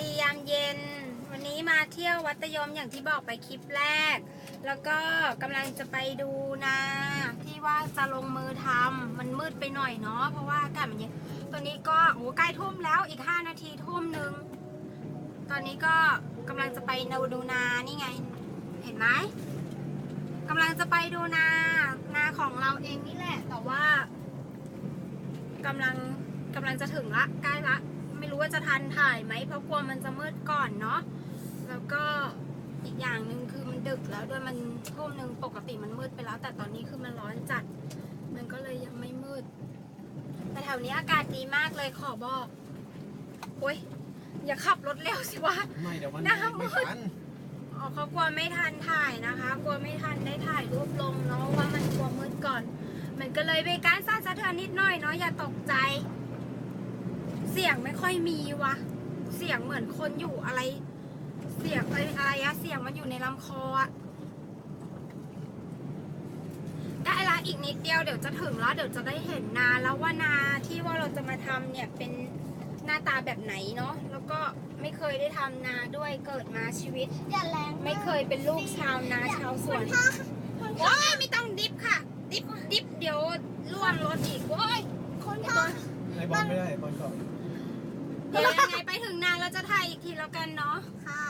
ดียามเย็น วันนี้มาเที่ยววัดตยมอย่างที่บอกไปคลิปแรก แล้วก็กำลังจะไปดูนาที่ว่าจะลงมือทำมันมืดไปหน่อยเนาะเพราะว่าอากาศมันเย็นตอนนี้ก็โอ้ใกล้ทุ่มแล้วอีก 5 นาทีทุ่มหนึ่งตอนนี้ก็กำลังจะไปดูนานี่ไง เห็นไหมกำลังจะไปดูนานาของเราเองนี่แหละ แต่ว่ากำลังกำลังจะถึงละใกล้ละ ไม่รู้ว่าจะทันถ่ายไหมเพราะกลัวมันจะมืดก่อนเนาะแล้วก็อีกอย่างหนึ่งคือมันดึกแล้วด้วยมันทุ่มหนึ่งปกติมันมืดไปแล้ว แต่ตอนนี้คือมันร้อนจัด มันก็เลยยังไม่มืดแต่แถวนี้อากาศดีมากเลยขอบอกโอ้ยอย่าขับรถเร็วสิวะไม่เดี๋ยวมันหน้ามืไม่ดทันอ๋อเขากลัวไม่ทันถ่ายนะคะ กลัวไม่ทันได้ถ่ายรูปลงเนาะว่ามันกลัวมืดก่อน มันก็เลยเป็นการสั่นสะเทือนนิดหน่อยเนาะอย่าตกใจ เสียงไม่ค่อยมีวะ เสียงเหมือนคนอยู่อะไร เสียงอะไรอะไรอะเสียงมันอยู่ในลำคออะได้ละอีกนิดเดียวเดี๋ยวจะถึงแล้วเดี๋ยวจะได้เห็นนาแล้วว่านาที่ว่าเราจะมาทำเนี่ยเป็นหน้าตาแบบไหนเนาะแล้วก็ไม่เคยได้ทำนาด้วยเกิดมาชีวิต อย่าแรงไม่เคยเป็นลูกชาวนาชาวสวนคุณพ่อคุณพ่อโอ้ยไม่ต้องดิฟค่ะ ดิฟดิฟเดี๋ยวล่วงรถอีกโอ้ยคุณพ่อไอ้บอลไม่ได้ไอ้บอลก่อน เดี๋ยวยังไงไปถึงนานเราจะถ่ายอีกทีแล้วกันเนาะ ค่ะ